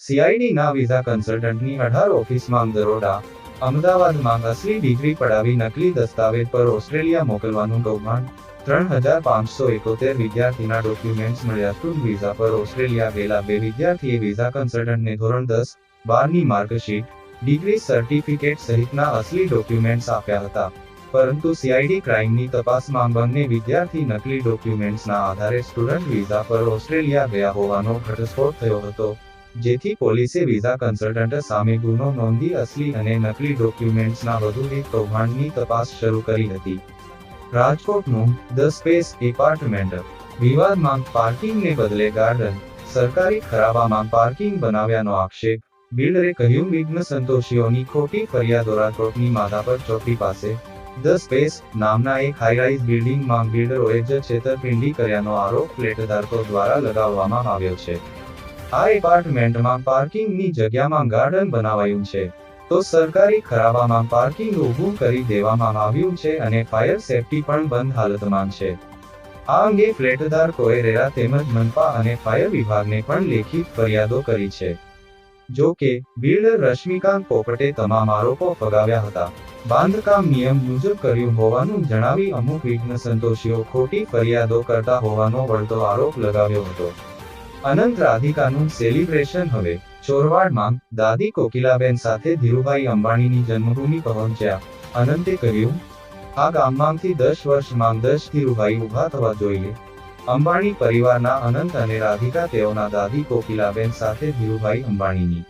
સીઆઈડીના visa કન્સલ્ટન્ટની અઢાર ઓફિસમાં દરોડા અમદાવાદમાં અસલી ડિગ્રી પડાવી નકલી દસ્તાવેજ પર ઓસ્ટ્રેલિયા મોકલવાનું કૌભાંડ, ત્રણ હજાર પાંચસો એકોતેર વિદ્યાર્થીના ડોક્યુમેન્ટ્સ મળ્યા સ્ટુડન્ટ વિઝા પર ઓસ્ટ્રેલિયા ગયેલા બે વિદ્યાર્થીએ વિઝા કન્સલ્ટન્ટને ધોરણ દસ, બારની માર્કશીટ ડિગ્રી સર્ટિફિકેટ સહિતના અસલી ડોક્યુમેન્ટ્સ આપ્યા હતા. પરંતુ સીઆઈડી ક્રાઇમની તપાસમાં બંને વિદ્યાર્થી નકલી ડોક્યુમેન્ટ્સના આધારે સ્ટુડન્ટ વિઝા પર ઓસ્ટ્રેલિયા ગયા હોવાનો ઘટસ્ફોટ થયો હતો. જેથી પોલીસે વિઝા કન્સલ્ટન્ટ સામે ગુનો નોંધી અસલી અને નકલી ડોક્યુમેન્ટ્સના વધુ એક કૌભાંડની તપાસ શરૂ કરી હતી. રાજકોટનું ધ સ્પેસ એપાર્ટમેન્ટ વિવાદમાં પાર્કિંગને બદલે ગાર્ડન, સરકારી ખરાબામાં પાર્કિંગ બનાવ્યાનો આક્ષેપ, બિલ્ડરે કહ્યું વિઘ્ન સંતોષીઓની ખોટી ફરિયાદો રાજકોટની માધાપર ચોકડી પાસે, ધ સ્પેસ નામના એક હાઈરાઇઝ બિલ્ડિંગમાં બિલ્ડરોએ જ છેતરપિંડી કર્યાનો આરોપ ફ્લેટધારકો દ્વારા લગાવવામાં આવ્યો છે. આ એપાર્ટમેન્ટમાં પાર્કિંગની જગ્યામાં ગાર્ડન બનાવાયું છે. તો સરકારી ખરાબામાં પાર્કિંગ ઊભું કરી દેવામાં આવ્યું છે અને ફાયર સેફટી પણ બંધ હાલતમાં છે. આ અંગે ફ્લેટધારકોએ રેરા તેમજ મનપા અને ફાયર વિભાગને પણ લેખિત ફરિયાદો કરી છે. જો કે, બિલ્ડર રશ્મિકાંત પોપટે તમામ આરોપો ફગાવ્યા હતા. બાંધકામ નિયમ મુજબ કર્યું હોવાનું જણાવી અમુક વિઘ્ન સંતોષીઓ ખોટી ફરિયાદો કરતા હોવાનો વળતો આરોપ લગાવ્યો હતો. અનંત રાધિકાનું સેલિબ્રેશન હવે. ચોરવાડમાં દાદી કોકિલાબેન સાથે ધીરુભાઈ અંબાણીની જન્મભૂમિ પહોંચ્યા. અનંતે કહ્યું, આ ગામમાંથી દસ વર્ષમાં દસ ધીરુભાઈ ઊભા થવા જોઈએ અંબાણી પરિવારના અનંત અને રાધિકા તેઓના દાદી કોકિલાબેન સાથે ધીરુભાઈ અંબાણીની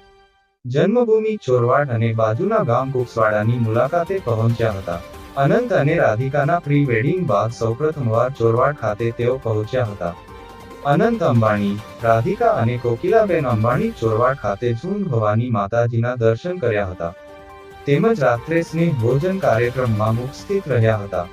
જન્મભૂમિ ચોરવાડ અને બાજુના ગામ કુકસવાડાની મુલાકાતે પહોંચ્યા હતા. અનંત અને રાધિકાના પ્રી વેડિંગ બાદ સૌપ્રથમવાર ચોરવાડ ખાતે તેઓ પહોંચ્યા હતા. અનંત અંબાણી, રાધિકા અને કોકિલાબેન અંબાણી ચોરવાડ ખાતે ઝુંડ ભવાની માતાજીના દર્શન કર્યા હતા. તેમજ રાત્રે સ્નેહ ભોજન કાર્યક્રમમાં ઉપસ્થિત રહ્યા હતા.